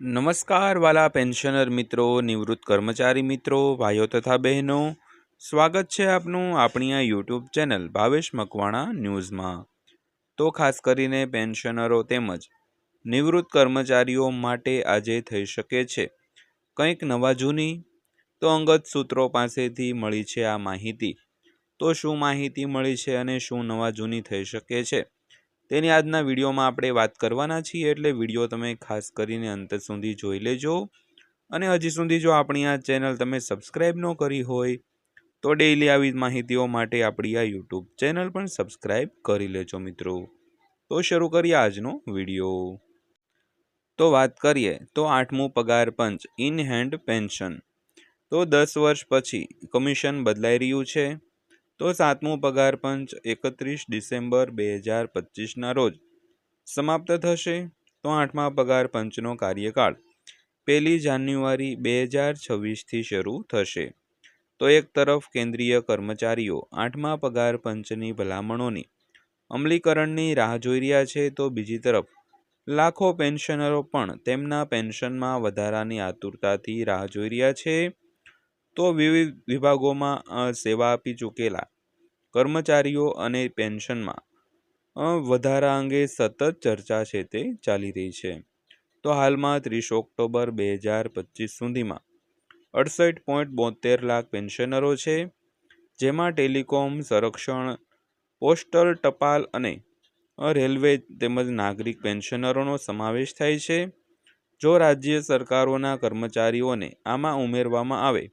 નમસ્કાર વાલા પેન્શનર મિત્રો, નિવૃત્ત કર્મચારી મિત્રો, ભાઈઓ તથા બહેનો. સ્વાગત છે આપનું આપણી આ યુટ્યુબ ચેનલ ભાવેશ મકવાણા ન્યૂઝમાં. તો ખાસ કરીને પેન્શનરો તેમજ નિવૃત્ત કર્મચારીઓ માટે આજે થઈ શકે છે કંઈક નવા જૂની. તો અંગત સૂત્રો પાસેથી મળી છે આ માહિતી. તો શું માહિતી મળી છે અને શું નવા જૂની થઈ શકે છે? તેની આજના વિડીયોમાં આપણે વાત કરવાના છીએ એટલે વીડિયો તમે ખાસ કરીને અંત સુધી જોઈ લેજો. અને હજી સુધી જો આપણી આ ચેનલ તમે સબસ્ક્રાઈબ ન કરી હોય, તો ડેઈલી આવી માહિતીઓ માટે આપણી આ યુટ્યુબ ચેનલ પણ સબસ્ક્રાઈબ કરી લેજો મિત્રો. તો શરૂ કરીએ આજનો વીડિયો. તો વાત કરીએ, તો આઠમું પગાર પંચ ઇન હેન્ડ પેન્શન. તો દસ વર્ષ પછી કમિશન બદલાઈ રહ્યું છે. તો સાતમું પગાર પંચ એકત્રીસ ડિસેમ્બર બે હજાર પચીસના રોજ. સમાપ્ત થશે તો આઠમા પગાર પંચનો કાર્યકાળ. પહેલી જાન્યુઆરી બે હજાર છવ્વીસથી શરૂ થશે. તો એક તરફ કેન્દ્રીય કર્મચારીઓ આઠમા પગાર પંચની ભલામણોની અમલીકરણની રાહ જોઈ રહ્યા છે તો બીજી તરફ લાખો પેન્શનરો પણ તેમના પેન્શનમાં વધારાની આતુરતાથી રાહ જોઈ રહ્યા છે. તો વિવિધ વિભાગોમાં સેવા આપી ચૂકેલા કર્મચારીઓ અને પેન્શનમાં વધારા અંગે સતત ચર્ચા છે તે ચાલી રહી છે. તો હાલમાં ત્રીસ ઓક્ટોબર બે હજાર પચીસ સુધીમાં અડસઠ પોઈન્ટ બોતેર લાખ પેન્શનરો છે, જેમાં ટેલિકોમ, સંરક્ષણ, પોસ્ટલ ટપાલ અને રેલવે તેમજ નાગરિક પેન્શનરોનો સમાવેશ થાય છે, જો રાજ્ય સરકારોના કર્મચારીઓને આમાં ઉમેરવામાં આવે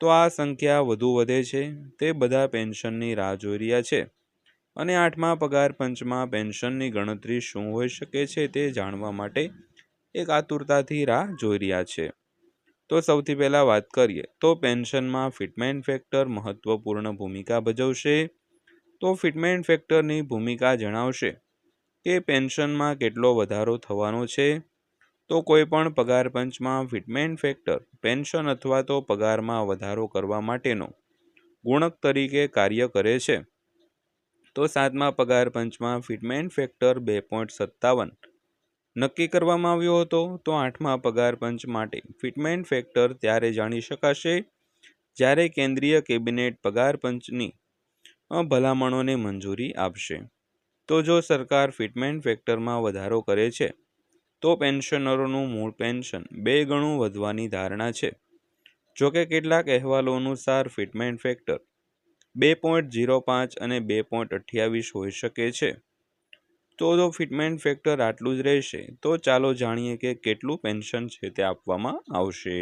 તો આ સંખ્યા વધુ વધે છે. તે બધા પેન્શનની રાહ જોઈ રહ્યા છે. અને આઠમા પગાર પંચમાં પેન્શનની ગણતરી શું હોઈ શકે છે તે જાણવા માટે એક આતુરતાથી રાહ જોઈ રહ્યા છે. તો સૌથી પહેલાં વાત કરીએ, તો પેન્શનમાં ફિટમેન્ટ ફેક્ટર મહત્વપૂર્ણ ભૂમિકા ભજવશે. તો ફિટમેન્ટ ફેક્ટરની ભૂમિકા જણાવશે કે પેન્શનમાં કેટલો વધારો થવાનો છે? તો કોઈપણ પગાર પંચમાં ફિટમેન્ટ ફેક્ટર પેન્શન અથવા તો પગારમાં વધારો કરવા માટેનો ગુણક તરીકે કાર્ય કરે છે. તો સાતમા પગાર પંચમાં ફિટમેન્ટ ફેક્ટર બે પોઈન્ટ સત્તાવન નક્કી કરવામાં આવ્યો હતો. તો આઠમા પગાર પંચ માટે ફિટમેન્ટ ફેક્ટર ત્યારે જાણી શકાશે જ્યારે કેન્દ્રીય કેબિનેટ પગાર પંચની ભલામણોને મંજૂરી આપશે. તો જો સરકાર ફિટમેન્ટ ફેક્ટરમાં વધારો કરે છે તો પેન્શનરોનું મૂળ પેન્શન બે ગણું વધવાની ધારણા છે. જોકે કેટલાક અહેવાલો અનુસાર ફિટમેન્ટ ફેક્ટર બે પોઈન્ટ ઝીરો પાંચ અને બે પોઈન્ટ અઠ્યાવીસ હોઈ શકે છે. તો જો ફિટમેન્ટ ફેક્ટર આટલું જ રહેશે, તો ચાલો જાણીએ કે કેટલું પેન્શન છે તે આપવામાં આવશે.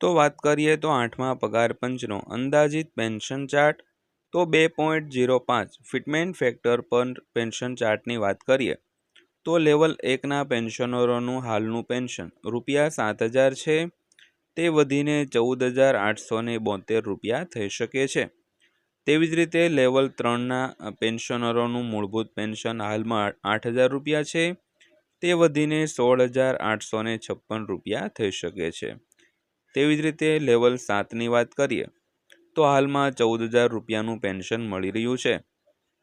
તો વાત કરીએ તો આઠમા પગાર પંચનો અંદાજિત પેન્શન ચાર્ટ. તો બે પોઈન્ટ ઝીરો પાંચ ફિટમેન્ટ ફેક્ટર પર પેન્શન ચાર્ટની વાત કરીએ તો લેવલ એકના પેન્શનરોનું હાલનું પેન્શન. રૂપિયા સાત હજાર છે. તે વધીને ચૌદ હજાર આઠસો બોતેર રૂપિયા થઈ શકે છે. તેવી જ રીતે લેવલ ત્રણના પેન્શનરોનું મૂળભૂત પેન્શન હાલમાં આઠ હજાર રૂપિયા છે. તે વધીને સોળ હજાર આઠસો છપ્પન રૂપિયા થઈ શકે છે. તેવી જ રીતે લેવલ સાતની વાત કરીએ, તો હાલમાં ચૌદ હજાર રૂપિયાનું પેન્શન મળી રહ્યું છે.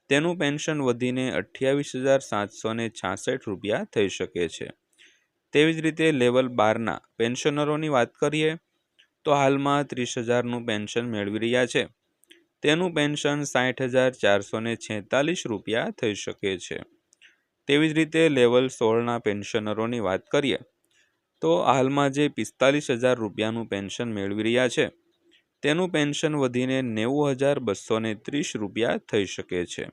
તેનું પેન્શન વધીને અઠ્યાવીસ હજાર સાતસો ને છાસઠ રૂપિયા થઈ શકે છે. તેવી જ રીતે લેવલ બારના પેન્શનરોની વાત કરીએ, તો હાલમાં ત્રીસ હજારનું પેન્શન મેળવી રહ્યા છે. તેનું પેન્શન સાઠ હજાર ચારસો ને છેતાલીસ રૂપિયા થઈ શકે છે. તેવી જ રીતે લેવલ સોળના પેન્શનરોની વાત કરીએ, તો હાલમાં જે પિસ્તાલીસ હજાર રૂપિયાનું પેન્શન મેળવી રહ્યા છે તેનું પેન્શન વધીને નેવું હજાર બસો ને ત્રીસ રૂપિયા થઈ શકે છે.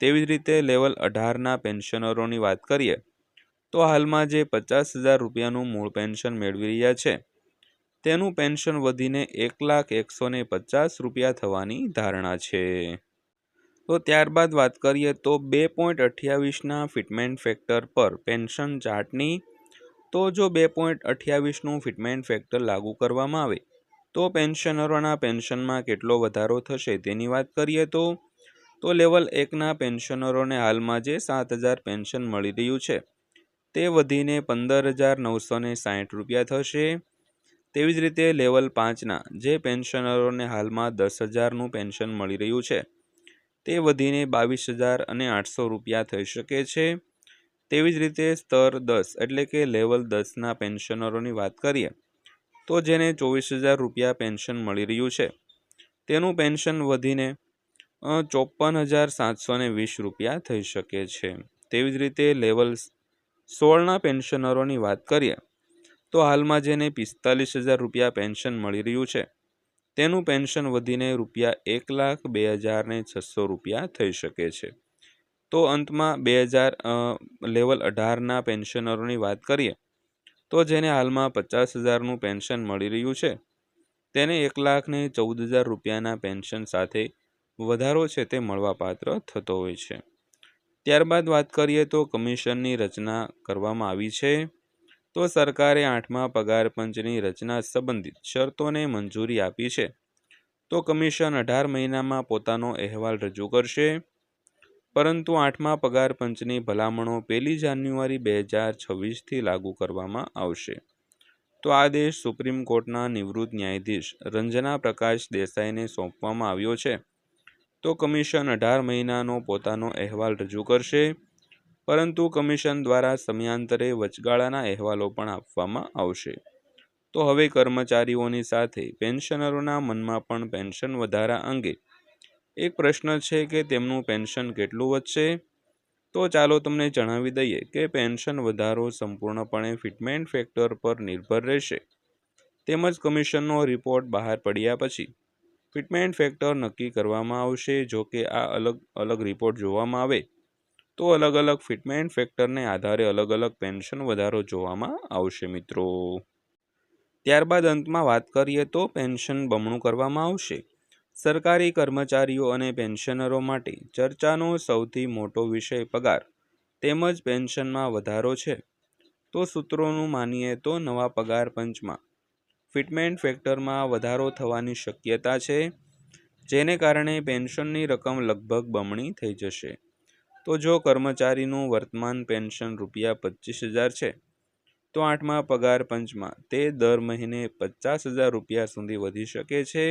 તેવી જ રીતે લેવલ અઢારના પેન્શનરોની વાત કરીએ, તો હાલમાં જે પચાસ હજાર રૂપિયાનું મૂળ પેન્શન મેળવી રહ્યા છે, તેનું પેન્શન વધીને એક લાખ એકસો પચાસ રૂપિયા થવાની ધારણા છે. તો ત્યારબાદ વાત કરીએ તો બે પોઈન્ટ અઠ્યાવીસના ફિટમેન્ટ ફેક્ટર પર પેન્શન ચાર્ટની, તો જો બે પોઈન્ટ અઠ્યાવીસનું ફિટમેન્ટ ફેક્ટર લાગુ કરવામાં આવે તો પેન્શનરોના પેન્શનમાં કેટલો વધારો થશે તેની વાત કરીએ તો તો લેવલ એકના પેન્શનરોને હાલમાં જે સાત હજાર પેન્શન મળી રહ્યું છે, તે વધીને પંદર હજાર નવસો ને સાઠ રૂપિયા થશે. તેવી જ રીતે લેવલ પાંચના જે પેન્શનરોને હાલમાં દસ હજારનું પેન્શન મળી રહ્યું છે, તે વધીને બાવીસ હજાર અને આઠસો રૂપિયા થઈ શકે છે. તેવી જ રીતે સ્તર દસ એટલે કે લેવલ દસના પેન્શનરોની વાત કરીએ તો જેને ચોવીસ હજાર રૂપિયા પેન્શન મળી રહ્યું છે. તેનું પેન્શન વધીને ચોપન હજાર સાતસો ને વીસ રૂપિયા થઈ શકે છે. તેવી જ રીતે લેવલ સોળના પેન્શનરોની વાત કરીએ, તો હાલમાં જેને પિસ્તાલીસ હજાર રૂપિયા પેન્શન મળી રહ્યું છે, તેનું પેન્શન વધીને રૂપિયા એક લાખ બે હજાર ને છસો રૂપિયા થઈ શકે છે. તો અંતમાં બે હજાર લેવલ અઢારના પેન્શનરોની વાત કરીએ તો જેને હાલમાં પચાસ હજારનું પેન્શન મળી રહ્યું છે, તેને એક લાખને ચૌદ હજાર રૂપિયાના પેન્શન સાથે વધારો છે તે મળવાપાત્ર થતો હોય છે. ત્યારબાદ વાત કરીએ તો કમિશનની રચના કરવામાં આવી છે. તો સરકારે આઠમા પગાર પંચની રચના સંબંધિત શરતોને મંજૂરી આપી છે. તો કમિશન અઢાર મહિનામાં પોતાનો અહેવાલ રજૂ કરશે. પરંતુ આઠમા પગાર પંચની ભલામણો પહેલી જાન્યુઆરી બે હજાર છવ્વીસથી લાગુ કરવામાં આવશે. તો આ દેશ સુપ્રીમ કોર્ટના નિવૃત્ત ન્યાયાધીશ રંજના પ્રકાશ દેસાઈને સોંપવામાં આવ્યો છે. તો કમિશન અઢાર મહિનાનો પોતાનો અહેવાલ રજૂ કરશે. પરંતુ કમિશન દ્વારા સમયાંતરે વચગાળાના અહેવાલો પણ આપવામાં આવશે. તો હવે કર્મચારીઓની સાથે પેન્શનરોના મનમાં પણ પેન્શન વધારા અંગે એક પ્રશ્ન છે કે તેમનું પેન્શન કેટલું વધશે? તો ચાલો તમને જણાવી દઈએ કે પેન્શન વધારો સંપૂર્ણપણે ફિટમેન્ટ ફેક્ટર પર નિર્ભર રહેશે. તેમજ કમિશનનો રિપોર્ટ બહાર પડ્યા પછી ફિટમેન્ટ ફેક્ટર નક્કી કરવામાં આવશે જો કે આ અલગ અલગ રિપોર્ટ જોવામાં આવે. તો અલગ અલગ ફિટમેન્ટ ફેક્ટરને આધારે અલગ અલગ પેન્શન વધારો જોવામાં આવશે મિત્રો. ત્યારબાદ અંતમાં વાત કરીએ તો પેન્શન બમણું કરવામાં આવશે. સરકારી કર્મચારીઓ અને પેન્શનરો માટે ચર્ચાનો સૌથી મોટો વિષય પગાર તેમજ પેન્શનમાં વધારો છે. તો સૂત્રોનું માનીએ તો નવા પગાર પંચમાં ફિટમેન્ટ ફેક્ટરમાં વધારો થવાની શક્યતા છે, જેને કારણે પેન્શનની રકમ લગભગ બમણી થઈ જશે. તો જો કર્મચારીનું વર્તમાન પેન્શન રૂપિયા પચીસ હજાર છે, તો આઠમા પગાર પંચમાં તે દર મહિને પચાસ હજાર રૂપિયા સુધી વધી શકે છે.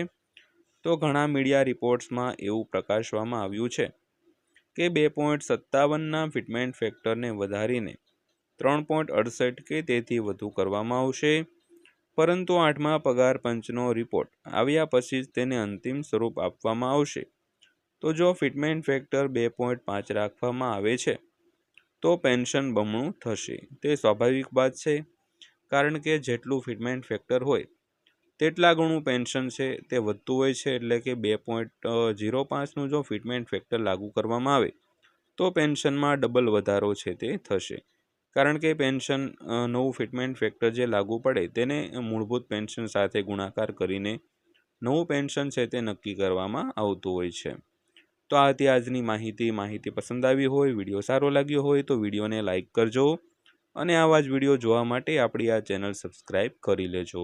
તો ઘણા મીડિયા રિપોર્ટ્સમાં એવું પ્રકાશવામાં આવ્યું છે કે બે પોઈન્ટ સત્તાવનના ફિટમેન્ટ ફેક્ટરને વધારીને ત્રણ પોઈન્ટ અડસઠ કે તેથી વધુ કરવામાં આવશે. પરંતુ આઠમા પગાર પંચનો રિપોર્ટ આવ્યા પછી જ તેને અંતિમ સ્વરૂપ આપવામાં આવશે. તો જો ફિટમેન્ટ ફેક્ટર બે પોઈન્ટ પાંચ રાખવામાં આવે છે, તો પેન્શન બમણું થશે. તે સ્વાભાવિક વાત છે, કારણ કે જેટલું ફિટમેન્ટ ફેક્ટર હોય તેટલા ગણું પેન્શન છે, તે વધતું હોય છે એટલે કે બે પોઈન્ટ ઝીરો પાંચનું જો ફિટમેન્ટ ફેક્ટર લાગુ કરવામાં આવે, તો પેન્શનમાં ડબલ વધારો છે તે થશે. કારણ કે પેન્શન નવું ફિટમેન્ટ ફેક્ટર જે લાગુ પડે તેને મૂળભૂત પેન્શન સાથે ગુણાકાર કરીને નવું પેન્શન છે તે નક્કી કરવામાં આવતું હોય છે. તો આ હતી આજની માહિતી માહિતી પસંદ આવી હોય, વીડિયો સારો લાગ્યો હોય તો વિડીયોને લાઇક કરજો અને આવા જ વીડિયો જોવા માટે આપણી આ ચેનલ સબસ્ક્રાઈબ કરી લેજો.